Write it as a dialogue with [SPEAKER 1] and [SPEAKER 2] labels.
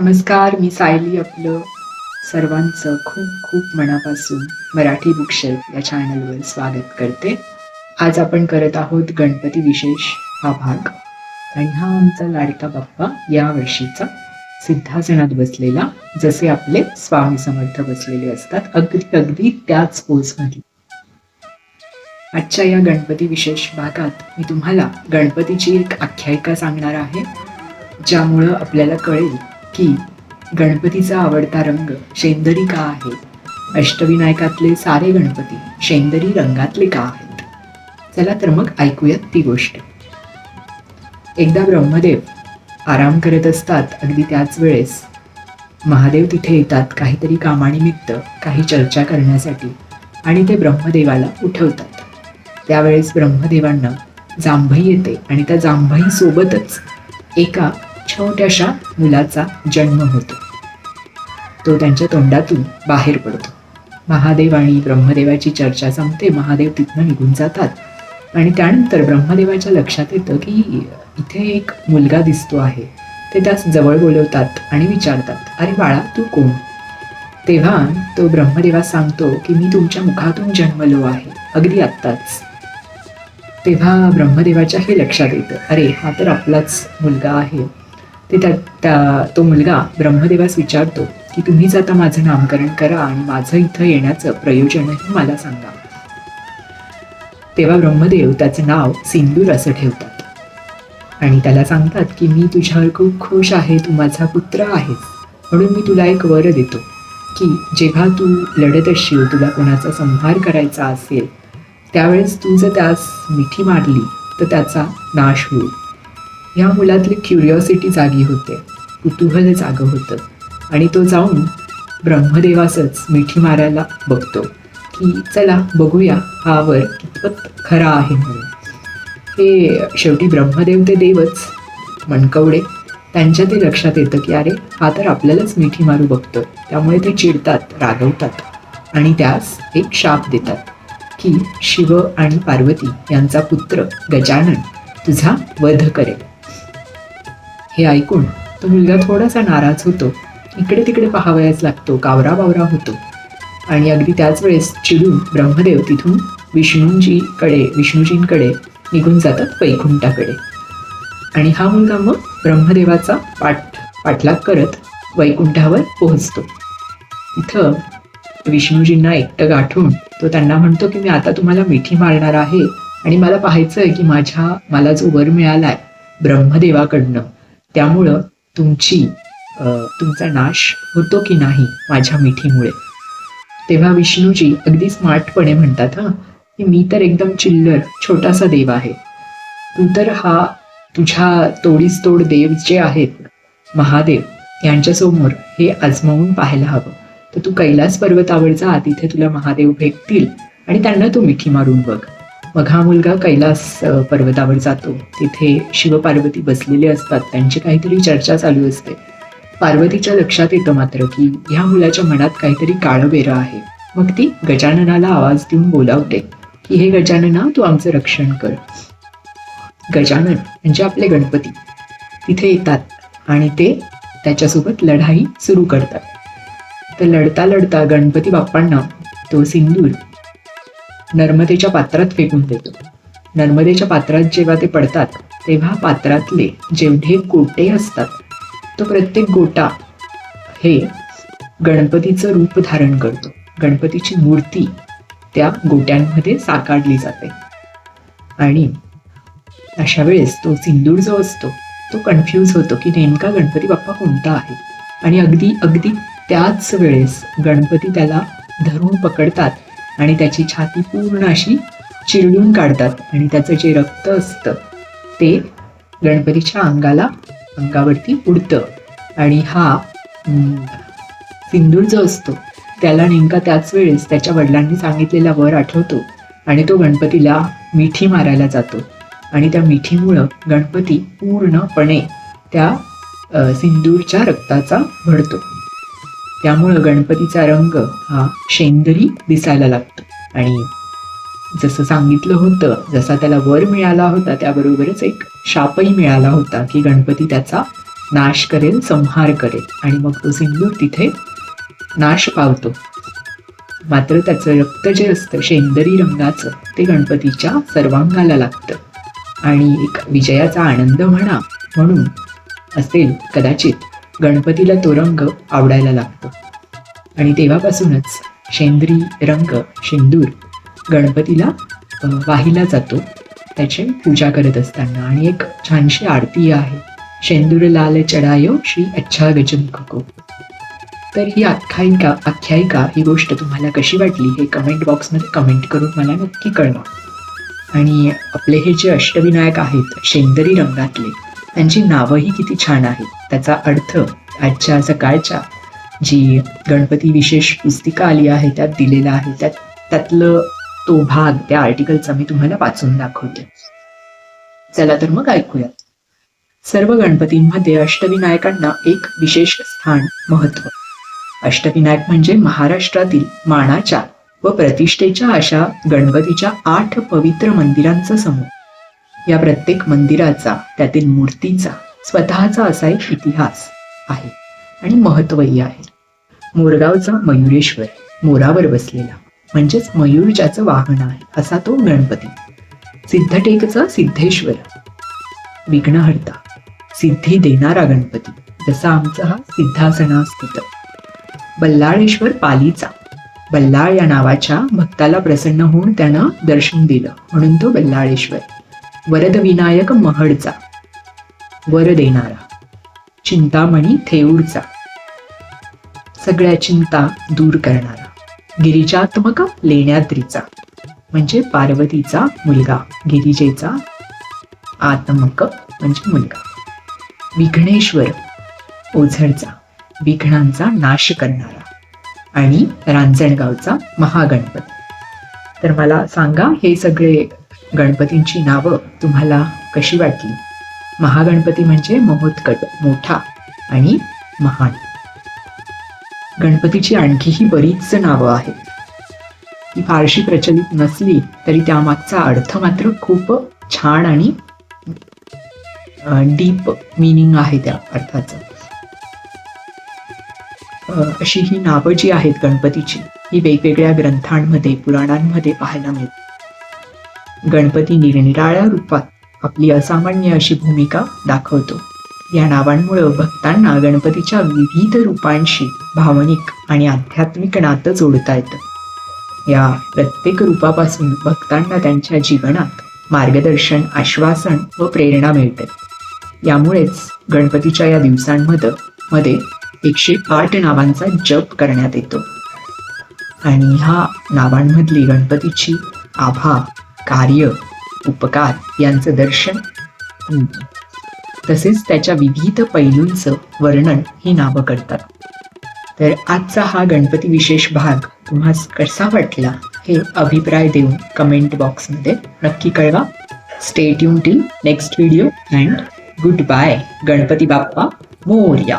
[SPEAKER 1] नमस्कार मी सायली आपलं सर्वांचं खूप खूप मनापासून मराठी बुकशेल्फ या चॅनलवर स्वागत करते. आज आपण करत आहोत गणपती विशेष हा भाग. आणि हा आमचा लाडका बाप्पा या वर्षीचा सिद्धासनात बसलेला जसे आपले स्वामी समर्थ बसलेले असतात अगदी अगदी त्याच पोजमध्ये आजच्या या गणपती विशेष भागात मी तुम्हाला गणपतीची एक आख्यायिका सांगणार आहे ज्यामुळं आपल्याला कळेल की गणपतीचा आवडता रंग शेंदरी का आहे? अष्टविनायकातले सारे गणपती शेंदरी रंगातले का आहेत? चला तर मग ऐकूयात ती गोष्ट. एकदा ब्रह्मदेव आराम करत असतात अगदी त्याच वेळेस. महादेव तिथे येतात काहीतरी कामानिमित्त काही चर्चा करण्यासाठी आणि ते ब्रह्मदेवाला उठवतात. त्यावेळेस ब्रह्मदेवांना जांभई येते आणि त्या जांभई सोबतच एका छोट्याशा मुलाचा जन्म होतो. तो त्यांच्या तोंडातून बाहेर पडतो. महादेव आणि ब्रह्मदेवाची चर्चा संपते महादेव तिथनं निघून जातात. आणि त्यानंतर ब्रह्मदेवाच्या लक्षात येतं की इथे एक मुलगा दिसतो आहे. ते त्यास जवळ बोलवतात आणि विचारतात अरे बाळा तू कोण? तेव्हा तो ब्रह्मदेवास सांगतो की मी तुमच्या मुखातून जन्मलो आहे. अगदी आत्ताच. तेव्हा ब्रह्मदेवाच्या हे लक्षात येतं अरे हा तर आपलाच मुलगा आहे. ते त्या त्या तो मुलगा ब्रह्मदेवास विचारतो की तुम्हीच आता माझं नामकरण करा आणि माझं इथं येण्याचं प्रयोजनही मला सांगा. तेव्हा ब्रह्मदेव त्याचं नाव सिंदूर असं ठेवतात. आणि त्याला सांगतात की मी तुझ्यावर खूप खुश आहे तू माझा पुत्र आहेस. म्हणून मी तुला एक वर देतो की जेव्हा तू लढत असशील तुला कोणाचा संहार करायचा असेल त्यावेळेस तू जर त्यास मिठी मारली तर त्याचा नाश होईल. या मुलातली क्युरिओसिटी जागी होते. कुतूहल जागं होतं. आणि तो जाऊन ब्रह्मदेवासच मिठी मारायला बघतो. की चला बघूया हा वर कितपत खरा आहे म्हणून. हे शेवटी ब्रह्मदेव ते देवच मनकवडे. त्यांच्या ते लक्षात येतं की अरे हा तर आपल्यालाच मिठी मारू बघतो. त्यामुळे ते चिडतात रागवतात आणि त्यास एक शाप देतात. की शिव आणि पार्वती यांचा पुत्र गजानन तुझा वध करेल. हे ऐकून तो मुलगा थोडासा नाराज होतो. इकडे तिकडे पाहावयाच लागतो कावरा बावरा होतो. आणि अगदी त्याच वेळेस चिडून ब्रह्मदेव तिथून विष्णूंजीकडे विष्णूजींकडे निघून जातात वैकुंठाकडे. आणि हा मुलगा मग ब्रह्मदेवाचा पाठ पाठलाग करत वैकुंठावर पोहोचतो. इथं विष्णूजींना एकटं गाठून तो त्यांना म्हणतो की मी आता तुम्हाला मिठी मारणार आहे आणि मला पाहायचं आहे की माझ्या मला जो वर मिळालाय ब्रह्मदेवाकडनं. त्यामुळं तुमची अं, तुमचा नाश होतो की नाही माझ्या मिठीमुळे? तेव्हा विष्णूजी अगदी स्मार्टपणे म्हणतात हा की मी तर एकदम चिल्लर छोटासा देव आहे. तू तर हा तुझ्या तोडीस तोड देव जे आहेत महादेव यांच्यासमोर हे आजमावून पाहायला हवं. तर तू कैलास पर्वतावर जा तिथे तुला महादेव भेटतील आणि त्यांना तू मिठी मारून बघ. मग हा मुलगा कैलास पर्वतावर जातो. तिथे शिवपार्वती बसलेले असतात. त्यांची काहीतरी चर्चा चालू असते. पार्वतीच्या लक्षात येतं मात्र की ह्या मुलाच्या मनात काहीतरी काळं आहे. मग ती गजाननाला आवाज देऊन बोलावते. की हे गजानना तू आमचं रक्षण कर. गजानन म्हणजे आपले गणपती. तिथे येतात आणि ते त्याच्यासोबत लढाई सुरू करतात. तर लढता लढता गणपती बाप्पांना तो सिंदूर नर्मदेच्या पात्रात फेकून देतो. नर्मदेच्या पात्रात जेव्हा ते पडतात तेव्हा पात्रातले जेवढे गोटे असतात तो प्रत्येक गोटा हे गणपतीचं रूप धारण करतो. गणपतीची मूर्ती त्या गोट्यांमध्ये साकारली जाते. आणि अशा वेळेस तो सिंदूर जो असतो तो कन्फ्यूज होतो की नेमका गणपती बाप्पा कोणता आहे? आणि अगदी अगदी त्याच वेळेस गणपती त्याला धरून पकडतात आणि त्याची छाती पूर्ण अशी चिरडून काढतात. आणि त्याचं जे रक्त असतं ते गणपतीच्या अंगाला अंगावरती उडतं. आणि हा सिंदूर जो असतो त्याला नेमका त्याच वेळेस त्याच्या वडिलांनी सांगितलेला वर आठवतो. आणि तो गणपतीला मिठी मारायला जातो. आणि त्या मिठीमुळं गणपती पूर्णपणे त्या सिंदूरच्या रक्ताचा भरतो. त्यामुळं गणपतीचा रंग हा शेंदरी दिसायला लागतो. आणि जसं सांगितलं होतं जसा त्याला वर मिळाला होता त्याबरोबरच एक शापही मिळाला होता की गणपती त्याचा नाश करेल संहार करेल. आणि मग तो सिंदूर तिथे नाश पावतो. मात्र त्याचं रक्त जे असतं शेंदरी रंगाचं ते गणपतीच्या सर्वांगाला लागतं. आणि एक विजयाचा आनंद म्हणा म्हणून असेल कदाचित गणपतीला तो रंग आवडायला लागतो. आणि तेव्हापासूनच शेंद्री रंग शेंदूर गणपतीला वाहिला जातो. त्याची पूजा करत असताना. आणि एक छानशी आरती आहे. शेंदूर लाल चढायो श्री अच्छा गजमुख तर ही आख्यायिका आख्यायिका ही गोष्ट तुम्हाला कशी वाटली हे कमेंट बॉक्समध्ये कमेंट करून मला नक्की कळवा. आणि आपले हे जे अष्टविनायक आहेत शेंदरी रंगातले त्यांची नावंही किती छान आहेत. त्याचा अर्थ आजच्या सकाळच्या जी गणपती विशेष पुस्तिका आली आहे त्यात दिलेला आहे. त्यात त्यातलं तो भाग त्या आर्टिकलचा मी तुम्हाला वाचून दाखवते. चला तर मग ऐकूयात. सर्व गणपतींमध्ये अष्टविनायकांना एक विशेष स्थान महत्त्व. अष्टविनायक म्हणजे महाराष्ट्रातील मानाच्या व प्रतिष्ठेच्या अशा गणपतीच्या आठ पवित्र मंदिरांचा समूह. या प्रत्येक मंदिराचा त्यातील मूर्तीचा स्वतःचा असा एक इतिहास आहे आणि महत्वही आहे. मोरगावचा मयुरेश्वर मोरावर बसलेला म्हणजेच मयूर ज्याचं वाहन आहे असा तो गणपती. सिद्धटेकचा सिद्धेश्वर. विघ्नहर्ता. सिद्धी देणारा गणपती जसा आमचा हा सिद्धासनास्थित. बल्लाळेश्वर पालीचा. बल्लाळ या नावाच्या भक्ताला प्रसन्न होऊन त्यानं दर्शन दिलं म्हणून तो बल्लाळेश्वर. वरद विनायक महडचा. वर देणारा. चिंतामणी थेऊरचा. सगळ्या चिंता दूर करणारा. गिरिजात्मक लेण्याद्रीचा. म्हणजे पार्वतीचा मुलगा. गिरिजेचा आत्मक म्हणजे मुलगा. विघ्नेश्वर ओझरचा. विघ्नांचा नाश करणारा. आणि रांजणगावचा महागणपती. तर मला सांगा हे सगळे गणपतींची नावं तुम्हाला कशी वाटली? महागणपती म्हणजे महोत्कट मोठा आणि महान. गणपतीची आणखीही बरीच नावं आहेत. ती फारशी प्रचलित नसली तरी त्यामागचा अर्थ मात्र खूप छान आणि डीप मिनिंग आहे त्या अर्थाचं. अशी ही नावं जी आहेत गणपतीची ही वेगवेगळ्या ग्रंथांमध्ये पुराणांमध्ये पाहायला मिळतात. गणपती निरनिराळ्या रूपात आपली असामान्य अशी भूमिका दाखवतो. या नावांमुळं भक्तांना गणपतीच्या विविध रूपांशी भावनिक आणि आध्यात्मिक नातं जोडता येतं. या प्रत्येक रूपापासून भक्तांना त्यांच्या जीवनात मार्गदर्शन आश्वासन व प्रेरणा मिळते. यामुळेच गणपतीच्या या दिवसांमध्ये मध्ये एकशे आठ नावांचा जप करण्यात येतो. आणि ह्या नावांमधली गणपतीची आभा कार्य उपकार यांचं दर्शन. तसेच त्याच्या विविध पैलूंचं वर्णन ही नावं करतात. तर आजचा हा गणपती विशेष भाग तुम्हाला कसा वाटला हे अभिप्राय देऊन कमेंट बॉक्समध्ये नक्की कळवा. Stay tune till next video and goodbye Ganpati Bappa Morya.